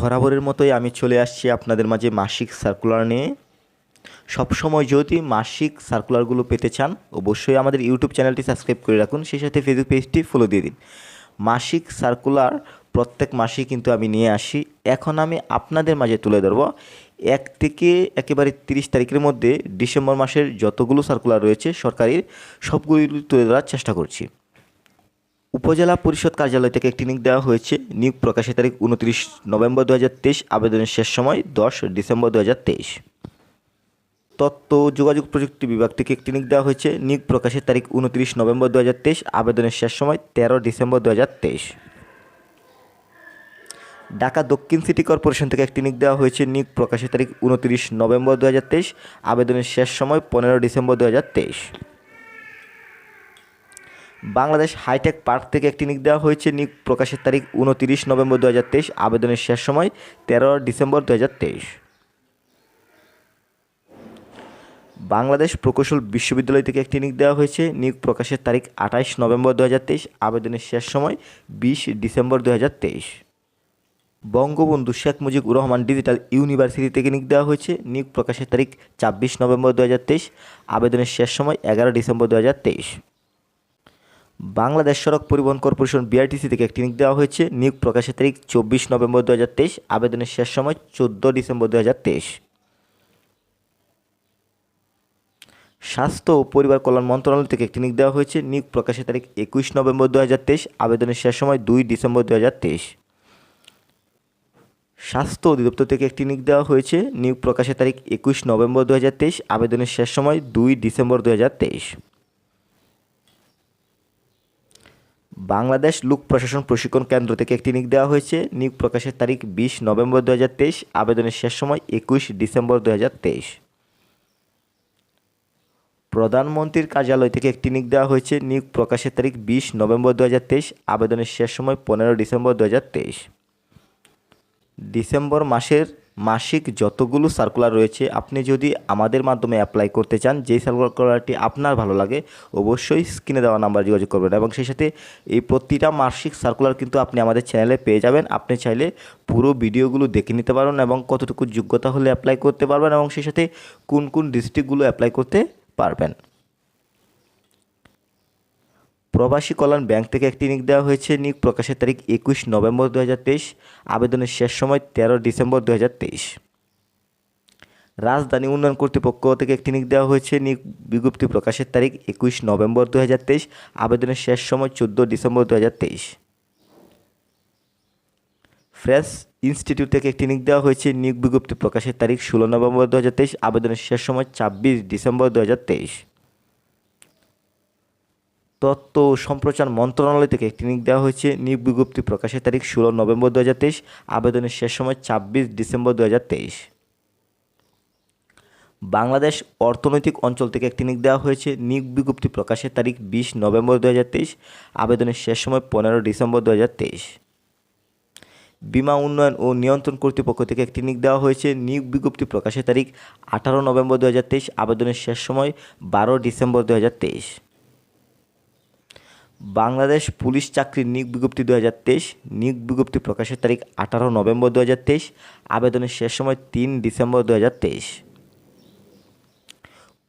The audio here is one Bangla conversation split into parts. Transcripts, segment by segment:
বরাবরের মতোই আমি চলে আসছি আপনাদের মাঝে মাসিক সার্কুলার নিয়ে। সবসময় যদি মাসিক সার্কুলারগুলো পেতে চান, অবশ্যই আমাদের ইউটিউব চ্যানেলটি সাবস্ক্রাইব করে রাখুন। সেই সাথে ফেসবুক পেজটি ফলো দিয়ে দিন। মাসিক সার্কুলার প্রত্যেক মাসেই কিন্তু আমি নিয়ে আসি। এখন আমি আপনাদের মাঝে তুলে ধরবো। এক থেকে একেবারে তিরিশ তারিখের মধ্যে ডিসেম্বর মাসের যতগুলো সার্কুলার রয়েছে সরকারির সবগুলি তুলে ধরার চেষ্টা করছি। উপজেলা পরিষদ কার্যালয় থেকে একটি নিয়োগ দেওয়া হয়েছে। নিয়োগ প্রকাশের তারিখ উনত্রিশ নভেম্বর দু আবেদনের শেষ সময় দশ ডিসেম্বর দু হাজার তেইশ। তথ্য যোগাযোগ প্রযুক্তি বিভাগ থেকে একটি নিয়োগ দেওয়া হয়েছে। নিয়োগ প্রকাশের তারিখ উনত্রিশ নভেম্বর দু আবেদনের শেষ সময় তেরো ডিসেম্বর দু হাজার তেইশ। ঢাকা দক্ষিণ সিটি কর্পোরেশন থেকে একটি নিয়োগ দেওয়া হয়েছে। নিয়োগ প্রকাশের তারিখ উনত্রিশ নভেম্বর দু হাজার তেইশ, আবেদনের শেষ সময় পনেরো ডিসেম্বর দু হাজার তেইশ। বাংলাদেশ হাইটেক পার্ক থেকে একটি নিয়োগ দেওয়া হয়েছে। নিয়োগ প্রকাশের তারিখ উনতিরিশ নভেম্বর দু হাজার তেইশ। আবেদনের শেষ সময় তেরো ডিসেম্বর দু বাংলাদেশ প্রকৌশল বিশ্ববিদ্যালয় থেকে একটি নিয়োগ দেওয়া হয়েছে। নিয়োগ প্রকাশের তারিখ আঠাইশ নভেম্বর দু হাজার তেইশ। আবেদনের শেষ সময় বিশ ডিসেম্বর দু বঙ্গবন্ধু শেখ মুজিবুর রহমান ডিজিটাল ইউনিভার্সিটি থেকে নিয়োগ দেওয়া হয়েছে। নিয়োগ প্রকাশের তারিখ ছাব্বিশ নভেম্বর দু আবেদনের শেষ সময় এগারো ডিসেম্বর দু হাজার তেইশ। বাংলাদেশ সড়ক পরিবহন কর্পোরেশন বিআরটিসি থেকে একটি নিয়োগ দেওয়া হয়েছে। নিয়োগ প্রকাশের তারিখ চব্বিশ নভেম্বর দু আবেদনের শেষ সময় চোদ্দ ডিসেম্বর দু স্বাস্থ্য ও পরিবার কল্যাণ মন্ত্রণালয় থেকে একটি নিয়োগ দেওয়া হয়েছে। নিয়োগ প্রকাশের তারিখ একুশ নভেম্বর দু হাজার তেইশ, আবেদনের শেষ সময় দুই ডিসেম্বর দু স্বাস্থ্য অধিদপ্তর থেকে একটি নিয়োগ দেওয়া হয়েছে। নিয়োগ প্রকাশের তারিখ একুশ নভেম্বর দু আবেদনের শেষ সময় দুই ডিসেম্বর দু হাজার তেইশ হাজার তেইশ বাংলাদেশ লোক প্রশাসন প্রশিক্ষণ কেন্দ্র থেকে একটি নিয়োগ দেওয়া হয়েছে। নিয়োগ প্রকাশের তারিখ বিশ নভেম্বর দু আবেদনের শেষ সময় একুশ ডিসেম্বর দু হাজার তেইশ। প্রধানমন্ত্রীর কার্যালয় থেকে একটি নিয়োগ দেওয়া হয়েছে। নিয়োগ প্রকাশের তারিখ বিশ নভেম্বর দু হাজার তেইশ, আবেদনের শেষ সময় পনেরো ডিসেম্বর দু হাজার তেইশ। ডিসেম্বর মাসের মাসিক যতগুলো সার্কুলার রয়েছে, আপনি যদি আমাদের মাধ্যমে অ্যাপ্লাই করতে চান যেই সার্কুলারটি আপনার ভালো লাগে, অবশ্যই স্ক্রিনে দেওয়া নাম্বার যোগাযোগ করবেন এবং সেই সাথে এই প্রতিটা মাসিক সার্কুলার কিন্তু আপনি আমাদের চ্যানেলে পেয়ে যাবেন। আপনি চাইলে পুরো ভিডিওগুলো দেখে নিতে পারবেন এবং কতটুকু যোগ্যতা হলে অ্যাপ্লাই করতে পারবেন এবং সেই সাথে কোন কোন ডিস্ট্রিক্টগুলো অ্যাপ্লাই করতে পারবেন। প্রবাসী কল্যাণ ব্যাংক থেকে একটি নিক দেওয়া হয়েছে। নিক প্রকাশের তারিখ একুশ নভেম্বর দু হাজার তেইশ। আবেদনের শেষ সময় তেরো ডিসেম্বর দু রাজধানী উন্নয়ন কর্তৃপক্ষ থেকে একটি নিয়োগ দেওয়া হয়েছে। নিক বিজ্ঞপ্তি প্রকাশের তারিখ একুশ নভেম্বর দু আবেদনের শেষ সময় চোদ্দ ডিসেম্বর দু হাজার তেইশ। ফ্রেশ ইনস্টিটিউট থেকে একটি নিক দেওয়া হয়েছে। নিয়োগ বিজ্ঞপ্তি প্রকাশের তারিখ ষোলো নভেম্বর দু হাজার তেইশ। আবেদনের শেষ সময় ছাব্বিশ ডিসেম্বর দু হাজার তেইশ। তথ্য ও সম্প্রচার মন্ত্রণালয় থেকে নিয়োগ দেওয়া হয়েছে। নিয়োগ বিজ্ঞপ্তি প্রকাশের তারিখ ষোলো নভেম্বর দু হাজার তেইশ, আবেদনের শেষ সময় ছাব্বিশ ডিসেম্বর দু বাংলাদেশ অর্থনৈতিক অঞ্চল থেকে নিয়োগ দেওয়া হয়েছে। নিয়োগ বিজ্ঞপ্তি প্রকাশের তারিখ বিশ নভেম্বর দু হাজার তেইশ, আবেদনের শেষ সময় পনেরো ডিসেম্বর দু বিমা উন্নয়ন ও নিয়ন্ত্রণ কর্তৃপক্ষ থেকে নিয়োগ দেওয়া হয়েছে। নিয়োগ বিজ্ঞপ্তি প্রকাশের তারিখ আঠারো নভেম্বর দু হাজার তেইশ, আবেদনের শেষ সময় বারো ডিসেম্বর দু বাংলাদেশ পুলিশ চাকরির নিয়োগ বিজ্ঞপ্তি দু হাজার তেইশ, নিয়োগ বিজ্ঞপ্তি প্রকাশের তারিখ আঠারো নভেম্বর দু হাজার তেইশ, আবেদনের শেষ সময় তিন ডিসেম্বর দু হাজার তেইশ।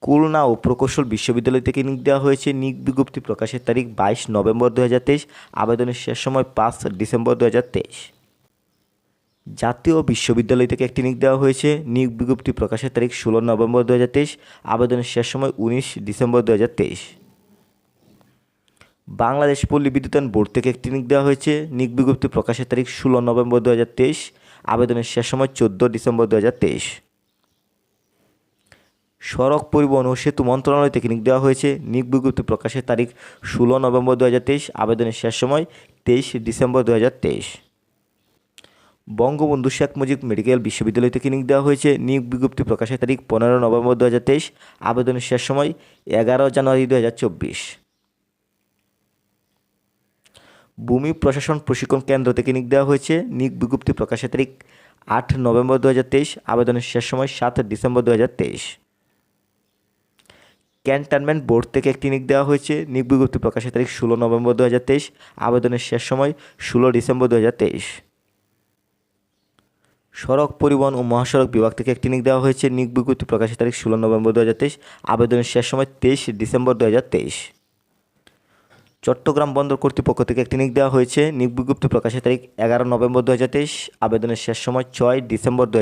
খুলনা ও প্রকৌশল বিশ্ববিদ্যালয় থেকে নিয়োগ দেওয়া হয়েছে। নিয়োগ বিজ্ঞপ্তি প্রকাশের তারিখ বাইশ নভেম্বর দু হাজার তেইশ, আবেদনের শেষ সময় পাঁচ ডিসেম্বর দু হাজার তেইশ। জাতীয় বিশ্ববিদ্যালয় থেকে একটি নিয়োগ দেওয়া হয়েছে। নিয়োগ বিজ্ঞপ্তি প্রকাশের তারিখ ষোলো নভেম্বর দু হাজার তেইশ, আবেদনের শেষ সময় উনিশ ডিসেম্বর দু হাজার তেইশ। বাংলাদেশ পল্লী বিদ্যুতায়ন বোর্ড থেকে একটি নিয়োগ দেওয়া হয়েছে। নিক বিজ্ঞপ্তি প্রকাশের তারিখ ষোলো নভেম্বর দু আবেদনের শেষ সময় চোদ্দ ডিসেম্বর দু সড়ক পরিবহন ও সেতু মন্ত্রণালয় থেকে নিক দেওয়া হয়েছে। নিক বিজ্ঞপ্তি প্রকাশের তারিখ ষোলো নভেম্বর দু আবেদনের শেষ সময় তেইশ ডিসেম্বর দু বঙ্গবন্ধু শেখ মুজিব মেডিকেল বিশ্ববিদ্যালয় থেকে নিয়োগ দেওয়া হয়েছে। নিয়োগ বিজ্ঞপ্তি প্রকাশের তারিখ পনেরো নভেম্বর দু হাজার তেইশ। আবেদনের শেষ সময় এগারো জানুয়ারি দু হাজার চব্বিশ হাজার চব্বিশ ভূমি প্রশাসন প্রশিক্ষণ কেন্দ্র থেকে নিয়োগ দেওয়া হয়েছে। নিয়োগ বিজ্ঞপ্তি প্রকাশের তারিখ আট নভেম্বর দু হাজার তেইশ, আবেদনের শেষ সময় সাত ডিসেম্বর দু হাজার তেইশ। ক্যান্টনমেন্ট বোর্ড থেকে একটি নিয়োগ দেওয়া হয়েছে। নিয়োগ বিজ্ঞপ্তি প্রকাশের তারিখ ষোলো নভেম্বর দু হাজার তেইশ, আবেদনের শেষ সময় ষোলো ডিসেম্বর দু হাজার তেইশ। সড়ক পরিবহন ও মহাসড়ক বিভাগ থেকে একটি নিক দেওয়া হয়েছে। নিক বিজ্ঞপ্তি প্রকাশের তারিখ ষোলো নভেম্বর দু হাজার তেইশ, আবেদনের শেষ সময় তেইশ ডিসেম্বর দু হাজার তেইশ। চট্টগ্রাম বন্দর কর্তৃপক্ষ থেকে একটি নিক দেওয়া হয়েছে। নিক বিজ্ঞপ্তি প্রকাশের তারিখ এগারো নভেম্বর দু হাজার তেইশ, আবেদনের শেষ সময় ছয় ডিসেম্বর দু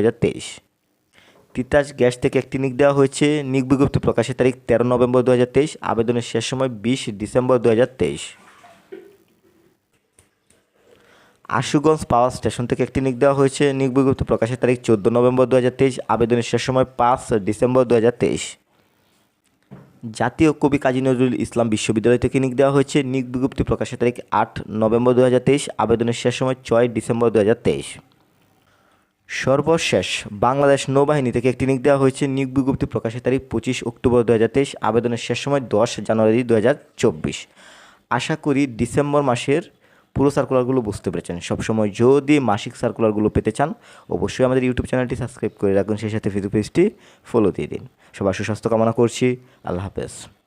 তিতাস গ্যাস থেকে একটি নিক দেওয়া হয়েছে। নিক বিজ্ঞপ্তি প্রকাশের তারিখ তেরো নভেম্বর দু আবেদনের শেষ সময় বিশ ডিসেম্বর দু আশুগঞ্জ পাওয়ার স্টেশন থেকে একটি নিক দেওয়া হয়েছে। নিক বিজ্ঞপ্তি প্রকাশের তারিখ চোদ্দ নভেম্বর দু আবেদনের শেষ সময় পাঁচ ডিসেম্বর দু জাতীয় কবি কাজী নজরুল ইসলাম বিশ্ববিদ্যালয় থেকে নিক দেওয়া হয়েছে। নিক বিজ্ঞপ্তি প্রকাশের তারিখ আট নভেম্বর দু হাজার তেইশ, আবেদনের শেষ সময় ছয় ডিসেম্বর দু হাজার তেইশ। সর্বশেষ বাংলাদেশ নৌবাহিনী থেকে একটি নিক দেওয়া হয়েছে। নিক বিজ্ঞপ্তি প্রকাশের তারিখ পঁচিশ অক্টোবর দু হাজার তেইশ, আবেদনের শেষ সময় দশ জানুয়ারি দু হাজার চব্বিশ। আশা করি ডিসেম্বর মাসের পুরো সার্কুলারগুলো বুঝতে পেরেছেন। সবসময় যদি মাসিক সার্কুলারগুলো পেতে চান, অবশ্যই আমাদের ইউটিউব চ্যানেলটি সাবস্ক্রাইব করে রাখুন। সেই সাথে ফেসবুক পেজটি ফলো দিয়ে দিন। সবার সুস্বাস্থ্য কামনা করছি। আল্লাহ হাফেজ।